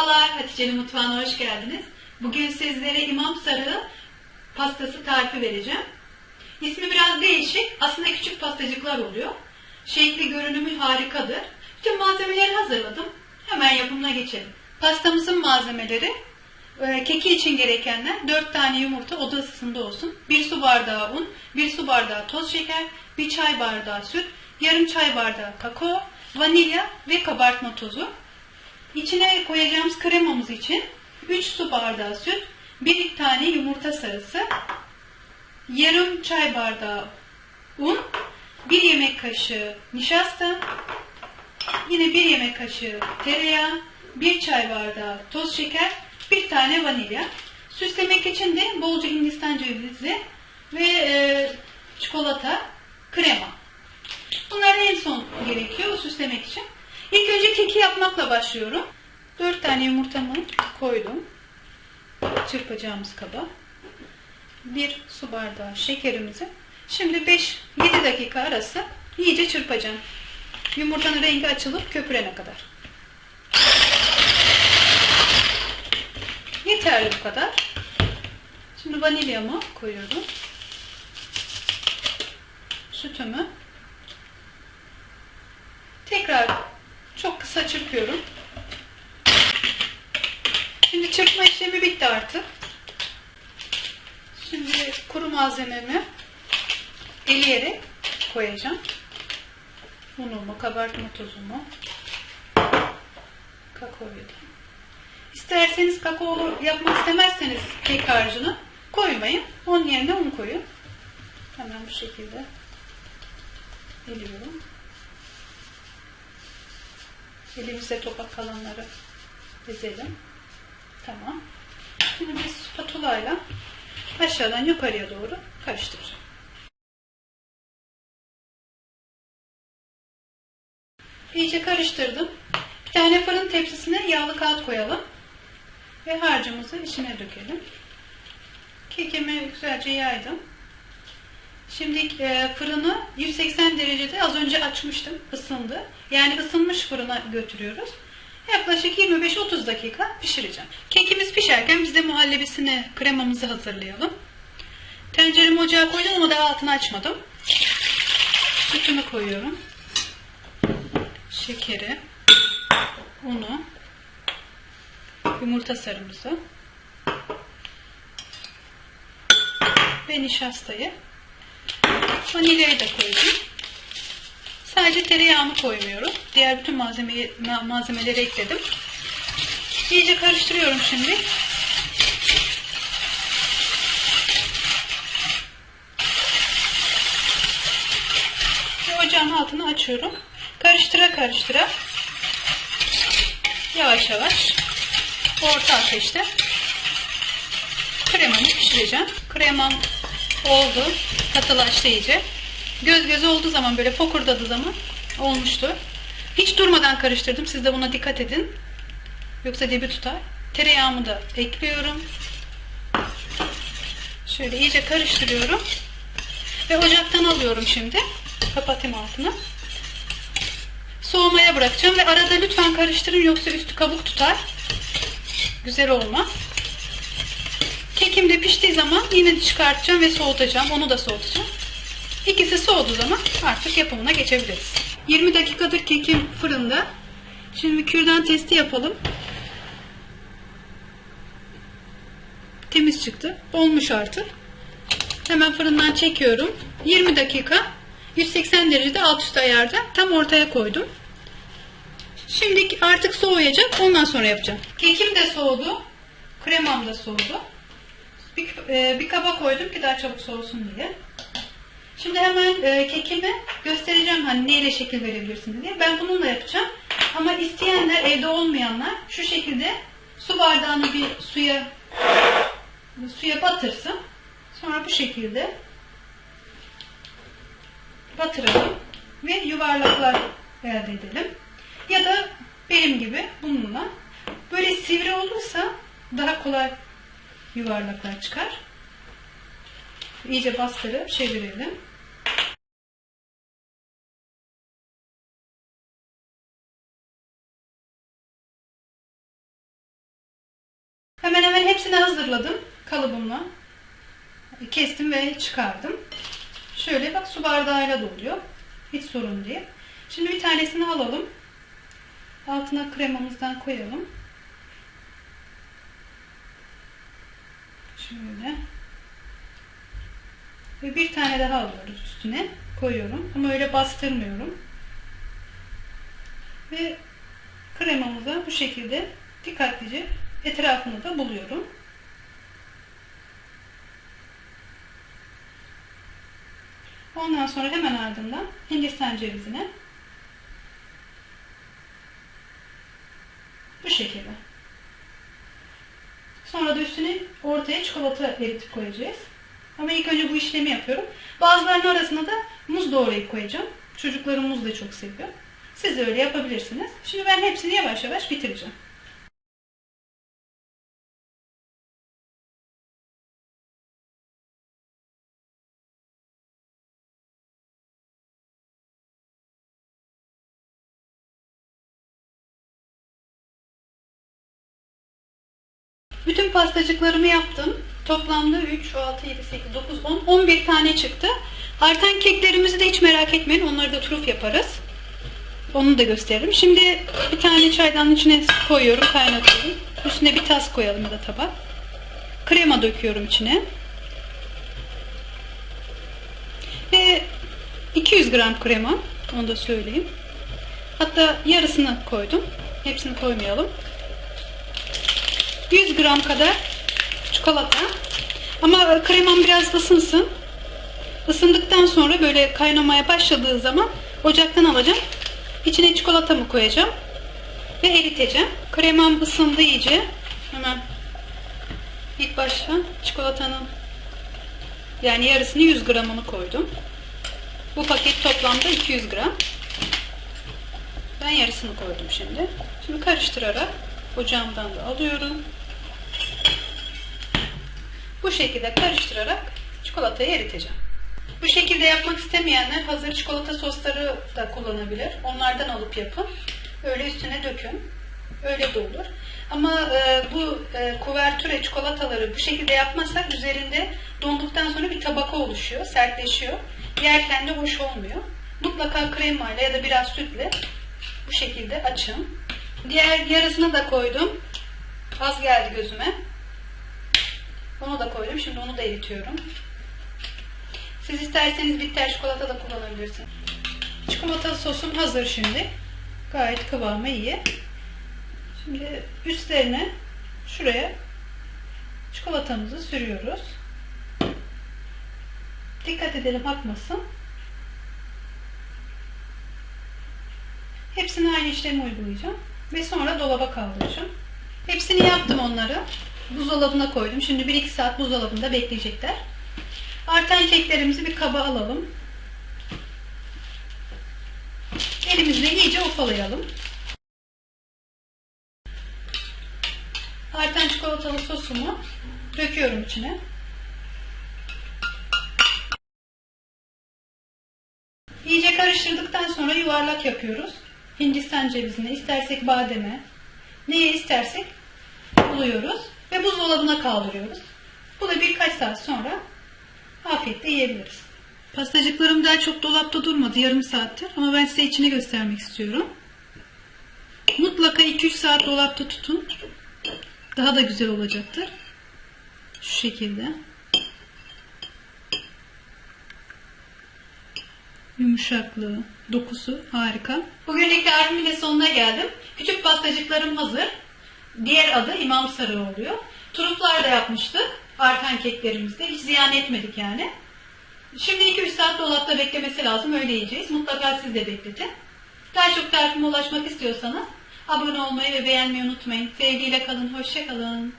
Merhabalar, Hatice'nin mutfağına hoş geldiniz. Bugün sizlere imam sarığı pastası tarifi vereceğim. İsmi biraz değişik, aslında küçük pastacıklar oluyor. Şekli, görünümü harikadır. Bütün malzemeleri hazırladım. Hemen yapımına geçelim. Pastamızın malzemeleri, e, keki için gerekenler 4 tane yumurta oda ısısında olsun, 1 su bardağı un, 1 su bardağı toz şeker, 1 çay bardağı süt, yarım çay bardağı kakao, vanilya ve kabartma tozu. İçine koyacağımız kremamız için 3 su bardağı süt, 1 tane yumurta sarısı, yarım çay bardağı un, 1 yemek kaşığı nişasta, yine 1 yemek kaşığı tereyağı, 1 çay bardağı toz şeker, 1 tane vanilya. Süslemek için de bolca hindistan cevizi ve e, çikolata, krema. Bunlar en son gerekiyor süslemek için. İlk önce keki yapmakla başlıyorum. 4 tane yumurtamı koydum. Çırpacağımız kaba. 1 su bardağı şekerimizi. Şimdi 5-7 dakika arası iyice çırpacağım. Yumurtanın rengi açılıp köpürene kadar. Yeterli bu kadar. Şimdi vanilyamı koyuyorum. Sütümü Tekrar çok kısa çırpıyorum. Şimdi çırpma işlemi bitti artık. Şimdi kuru malzememi eleyerek koyacağım. Unumu, kabartma tozumu, kakaoyu da. İsterseniz kakao yapmak istemezseniz kek harcını koymayın. Onun yerine un koyun. Hemen bu şekilde eliyorum. Elimizde topak kalanları dizelim. Tamam. Şimdi biz spatula ile aşağıdan yukarıya doğru karıştıracağım. İyice karıştırdım. Bir tane fırın tepsisine yağlı kağıt koyalım. Ve harcımızı içine dökelim. Kekimi güzelce yaydım. Şimdi e, fırını 180 derecede az önce açmıştım. ısındı. Yani ısınmış fırına götürüyoruz. Yaklaşık 25-30 dakika pişireceğim. Kekimiz pişerken biz de muhallebisini, kremamızı hazırlayalım. Tenceremi ocağa koydum ama daha altını açmadım. Sütümü koyuyorum. Şekeri, unu, yumurta sarımızı ve nişastayı Vanilyayı da koydum. Sadece tereyağını koymuyorum. Diğer bütün malzemeyi, malzemeleri ekledim. İyice karıştırıyorum şimdi. Ocağın altını açıyorum. Karıştıra karıştıra yavaş yavaş orta ateşte kremamı pişireceğim. Kremam oldu. Katılaştı iyice. Göz göze olduğu zaman böyle fokurdadığı zaman olmuştu. Hiç durmadan karıştırdım. Siz de buna dikkat edin. Yoksa dibi tutar. Tereyağımı da ekliyorum. Şöyle iyice karıştırıyorum. Ve ocaktan alıyorum şimdi. Kapatayım altını. Soğumaya bırakacağım ve arada lütfen karıştırın yoksa üstü kabuk tutar. Güzel olmaz. Kekim de piştiği zaman yine çıkartacağım ve soğutacağım. Onu da soğutacağım. İkisi soğuduğu zaman artık yapımına geçebiliriz. 20 dakikadır kekim fırında. Şimdi kürdan testi yapalım. Temiz çıktı. Olmuş artık. Hemen fırından çekiyorum. 20 dakika 180 derecede alt üst ayarda tam ortaya koydum. Şimdi artık soğuyacak. Ondan sonra yapacağım. Kekim de soğudu. Kremam da soğudu. Bir, e, bir kaba koydum ki daha çabuk soğusun diye. Şimdi hemen e, kekimi göstereceğim hani neyle şekil verebilirsiniz diye. Ben bununla yapacağım. Ama isteyenler, evde olmayanlar şu şekilde su bardağını bir suya suya batırsın. Sonra bu şekilde batıralım ve yuvarlaklar elde edelim. Ya da benim gibi bununla böyle sivri olursa daha kolay yuvarlaklar çıkar. İyice bastırıp çevirelim. Hemen hemen hepsini hazırladım kalıbımla. Kestim ve çıkardım. Şöyle bak su bardağıyla doluyor. Hiç sorun değil. Şimdi bir tanesini alalım. Altına kremamızdan koyalım. Şöyle. Ve bir tane daha alıyoruz üstüne. Koyuyorum. Ama öyle bastırmıyorum. Ve kremamıza bu şekilde dikkatlice etrafını da buluyorum. Ondan sonra hemen ardından Hindistan cevizine bu şekilde. Sonra da üstüne ortaya çikolata eritip koyacağız. Ama ilk önce bu işlemi yapıyorum. Bazılarının arasına da muz doğrayıp koyacağım. Çocuklarım muz da çok seviyor. Siz de öyle yapabilirsiniz. Şimdi ben hepsini yavaş yavaş bitireceğim. Bütün pastacıklarımı yaptım. Toplamda 3, 6, 7, 8, 9, 10, 11 tane çıktı. Artan keklerimizi de hiç merak etmeyin. Onları da turuf yaparız. Onu da gösteririm. Şimdi bir tane çaydanın içine koyuyorum, kaynatıyorum. Üstüne bir tas koyalım ya da tabak. Krema döküyorum içine. Ve 200 gram krema. Onu da söyleyeyim. Hatta yarısını koydum. Hepsini koymayalım. 100 gram kadar çikolata. Ama kremam biraz ısınsın. Isındıktan sonra böyle kaynamaya başladığı zaman ocaktan alacağım. İçine çikolatamı koyacağım. Ve eriteceğim. Kremam ısındı iyice. Hemen ilk başta çikolatanın yani yarısını 100 gramını koydum. Bu paket toplamda 200 gram. Ben yarısını koydum şimdi. Şimdi karıştırarak ocağımdan da alıyorum. Bu şekilde karıştırarak çikolatayı eriteceğim. Bu şekilde yapmak istemeyenler hazır çikolata sosları da kullanabilir. Onlardan alıp yapın. Öyle üstüne dökün. Öyle de olur. Ama e, bu e, kuvertüre çikolataları bu şekilde yapmazsak üzerinde donduktan sonra bir tabaka oluşuyor, sertleşiyor. Yerken de hoş olmuyor. Mutlaka kremayla ya da biraz sütle bu şekilde açın. Diğer yarısını da koydum. Az geldi gözüme. Onu da koydum. Şimdi onu da eritiyorum. Siz isterseniz bitter çikolata da kullanabilirsiniz. Çikolata sosum hazır şimdi. Gayet kıvamı iyi. Şimdi üstlerine şuraya çikolatamızı sürüyoruz. Dikkat edelim akmasın. Hepsini aynı işlemi uygulayacağım. Ve sonra dolaba kaldıracağım. Hepsini yaptım onları. Buzdolabına koydum. Şimdi 1-2 saat buzdolabında bekleyecekler. Artan keklerimizi bir kaba alalım. Elimizle iyice ofalayalım. Artan çikolatalı sosumu döküyorum içine. İyice karıştırdıktan sonra yuvarlak yapıyoruz. Hindistan cevizine, istersek bademe, neye istersek buluyoruz ve buzdolabına kaldırıyoruz. Bu da birkaç saat sonra afiyetle yiyebiliriz. Pastacıklarım daha çok dolapta durmadı yarım saattir ama ben size içini göstermek istiyorum. Mutlaka 2-3 saat dolapta tutun. Daha da güzel olacaktır. Şu şekilde. Yumuşaklığı, dokusu harika. Bugünlük tarifimin de sonuna geldim. Küçük pastacıklarım hazır. Diğer adı İmam Sarı oluyor. Turuplar da yapmıştık. Artan keklerimizde. Hiç ziyan etmedik yani. Şimdi 2-3 saat dolapta beklemesi lazım. Öyle yiyeceğiz. Mutlaka siz de bekletin. Daha çok tarifime ulaşmak istiyorsanız abone olmayı ve beğenmeyi unutmayın. Sevgiyle kalın. Hoşça kalın.